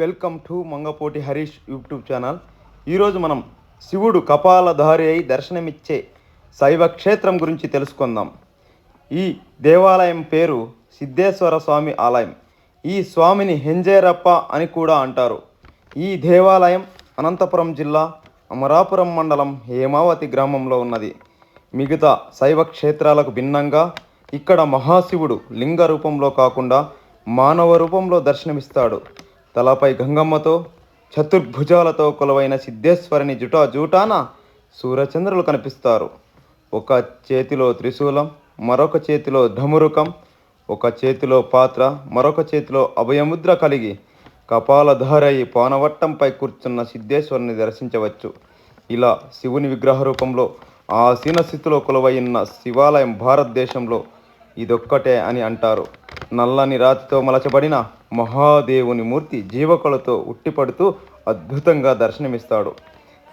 Welcome to Mangapoti Harish YouTube channel. ఈరోజు మనం శివుడు కపాలధారి అయి దర్శనమిచ్చే శైవ క్షేత్రం గురించి తెలుసుకుందాం. ఈ దేవాలయం పేరు సిద్ధేశ్వర స్వామి ఆలయం. ఈ స్వామిని హెంజేరప్ప అని కూడా అంటారు. ఈ దేవాలయం అనంతపురం జిల్లా అమరాపురం మండలం హేమావతి గ్రామంలో ఉన్నది. మిగతా శైవ క్షేత్రాలకు భిన్నంగా ఇక్కడ మహాశివుడు లింగ రూపంలో కాకుండా మానవ రూపంలో దర్శనమిస్తాడు. తలపై గంగమ్మతో చతుర్భుజాలతో కొలువైన సిద్ధేశ్వరుని జుటా జూటాన సూర్యచంద్రులు కనిపిస్తారు. ఒక చేతిలో త్రిశూలం మరొక చేతిలో ధమురుకం ఒక చేతిలో పాత్ర మరొక చేతిలో అభయముద్ర కలిగి కపాలధారయి పానవట్టంపై కూర్చున్న సిద్ధేశ్వరుని దర్శించవచ్చు. ఇలా శివుని విగ్రహ రూపంలో ఆసీన స్థితిలో కొలువైన శివాలయం భారతదేశంలో ఇదొక్కటే అని అంటారు. నల్లని రాతితో మలచబడిన మహాదేవుని మూర్తి జీవకులతో ఉట్టిపడుతూ అద్భుతంగా దర్శనమిస్తాడు.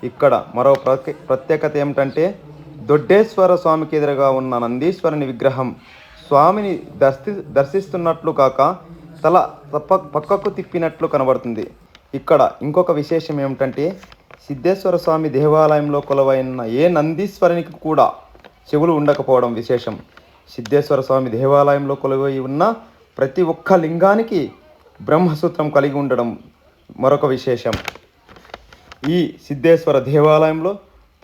ఇక్కడ మరో ప్రత్యే- ప్రత్యేకత ఏమిటంటే దొడ్డేశ్వర స్వామికి ఎదురుగా ఉన్న నందీశ్వరుని విగ్రహం స్వామిని దర్శి దర్శిస్తున్నట్లు కాక తల తప్ప పక్కకు తిప్పినట్లు కనబడుతుంది. ఇక్కడ ఇంకొక విశేషం ఏమిటంటే సిద్ధేశ్వర స్వామి దేవాలయంలో కొలువైన ఏ నందీశ్వరునికి కూడా చెవులు ఉండకపోవడం విశేషం. సిద్ధేశ్వర స్వామి దేవాలయంలో కొలువై ఉన్న ప్రతి ఒక్క లింగానికి బ్రహ్మసూత్రం కలిగి ఉండడం మరొక విశేషం. ఈ సిద్ధేశ్వర దేవాలయంలో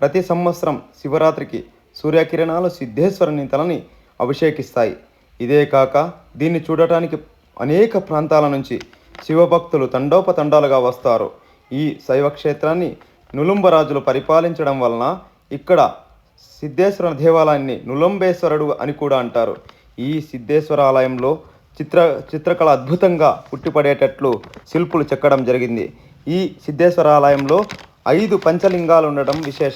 ప్రతి సంవత్సరం శివరాత్రికి సూర్యకిరణాలు సిద్ధేశ్వరుని తలని అభిషేకిస్తాయి. ఇదే కాక దీన్ని చూడటానికి అనేక ప్రాంతాల నుంచి శివభక్తులు తండోపతండాలుగా వస్తారు. ఈ శైవ క్షేత్రాన్ని నులుంబరాజులు పరిపాలించడం వలన ఇక్కడ సిద్ధేశ్వర దేవాలయాన్ని నులంబేశ్వరుడు అని కూడా అంటారు. ఈ సిద్ధేశ్వర ఆలయంలో చిత్ర చిత్రకళ అద్భుతంగా పుట్టిపడేటట్లు శిల్పులు చెక్కడం జరిగింది. ఈ సిద్ధేశ్వర ఆలయంలో ఐదు పంచలింగాలు ఉండడం విశేషం.